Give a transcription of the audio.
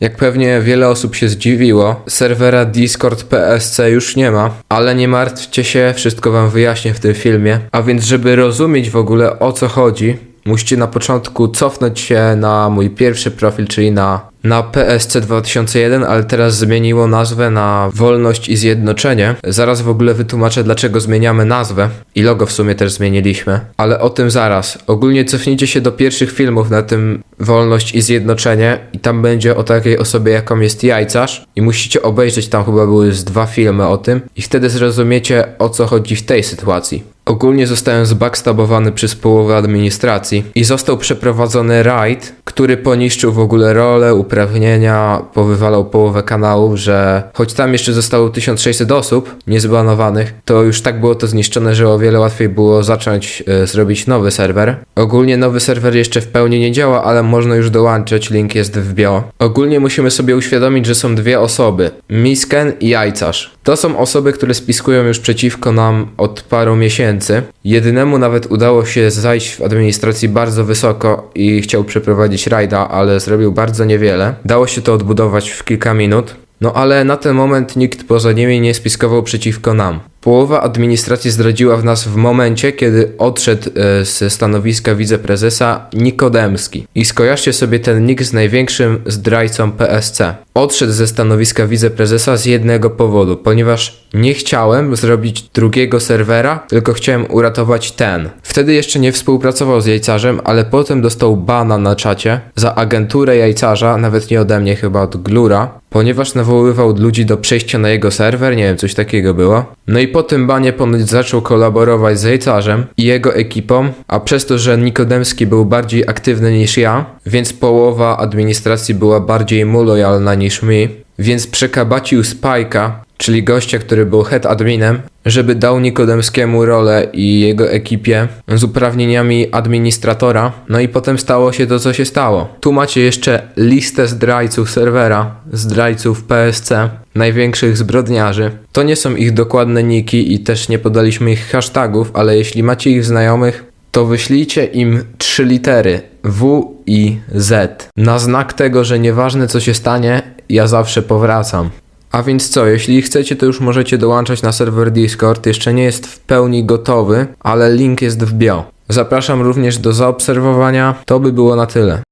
Jak pewnie wiele osób się zdziwiło, serwera Discord PSC już nie ma, ale nie martwcie się, wszystko wam wyjaśnię w tym filmie. A więc, żeby rozumieć w ogóle o co chodzi, musicie na początku cofnąć się na mój pierwszy profil, czyli na, na PSC 2001, ale teraz zmieniło nazwę na Wolność i Zjednoczenie. Zaraz w ogóle wytłumaczę, dlaczego zmieniamy nazwę i logo w sumie też zmieniliśmy, ale o tym zaraz. Ogólnie cofnijcie się do pierwszych filmów na tym Wolność i Zjednoczenie i tam będzie o takiej osobie, jaką jest jajcarz i musicie obejrzeć, tam chyba były z dwa filmy o tym i wtedy zrozumiecie, o co chodzi w tej sytuacji. Ogólnie zostałem zbackstabowany przez połowę administracji i został przeprowadzony raid, który poniszczył w ogóle rolę, uprawnienia, powywalał połowę kanałów, że choć tam jeszcze zostało 1600 osób niezbanowanych, to już tak było to zniszczone, że o wiele łatwiej było zacząć e, zrobić nowy serwer. Ogólnie nowy serwer jeszcze w pełni nie działa, ale można już dołączyć, link jest w bio. Ogólnie musimy sobie uświadomić, że są dwie osoby, Misken i Jajcarz. To są osoby, które spiskują już przeciwko nam od paru miesięcy. Jedynemu nawet udało się zajść w administracji bardzo wysoko i chciał przeprowadzić rajda, ale zrobił bardzo niewiele. Dało się to odbudować w kilka minut. No ale na ten moment nikt poza nimi nie spiskował przeciwko nam. Połowa administracji zdradziła w nas w momencie, kiedy odszedł e, ze stanowiska wiceprezesa Nikodemski. I skojarzcie sobie ten nick z największym zdrajcą PSC. Odszedł ze stanowiska wiceprezesa z jednego powodu, ponieważ nie chciałem zrobić drugiego serwera, tylko chciałem uratować ten. Wtedy jeszcze nie współpracował z jajcarzem, ale potem dostał bana na czacie za agenturę jajcarza, nawet nie ode mnie, chyba od Glura, ponieważ nawoływał ludzi do przejścia na jego serwer, nie wiem, coś takiego było. No i po tym banie ponoć zaczął kolaborować z jajcarzem i jego ekipą, a przez to, że Nikodemski był bardziej aktywny niż ja, więc połowa administracji była bardziej mu lojalna niż mi, więc przekabacił Spajka, czyli gościa, który był head adminem, żeby dał Nikodemskiemu rolę i jego ekipie z uprawnieniami administratora, no i potem stało się to, co się stało. Tu macie jeszcze listę zdrajców serwera, zdrajców PSC, największych zbrodniarzy. To nie są ich dokładne niki i też nie podaliśmy ich hashtagów, ale jeśli macie ich znajomych, to wyślijcie im trzy litery W i Z. Na znak tego, że nieważne co się stanie, ja zawsze powracam. A więc co, jeśli chcecie, to już możecie dołączać na serwer Discord. Jeszcze nie jest w pełni gotowy, ale link jest w bio. Zapraszam również do zaobserwowania. To by było na tyle.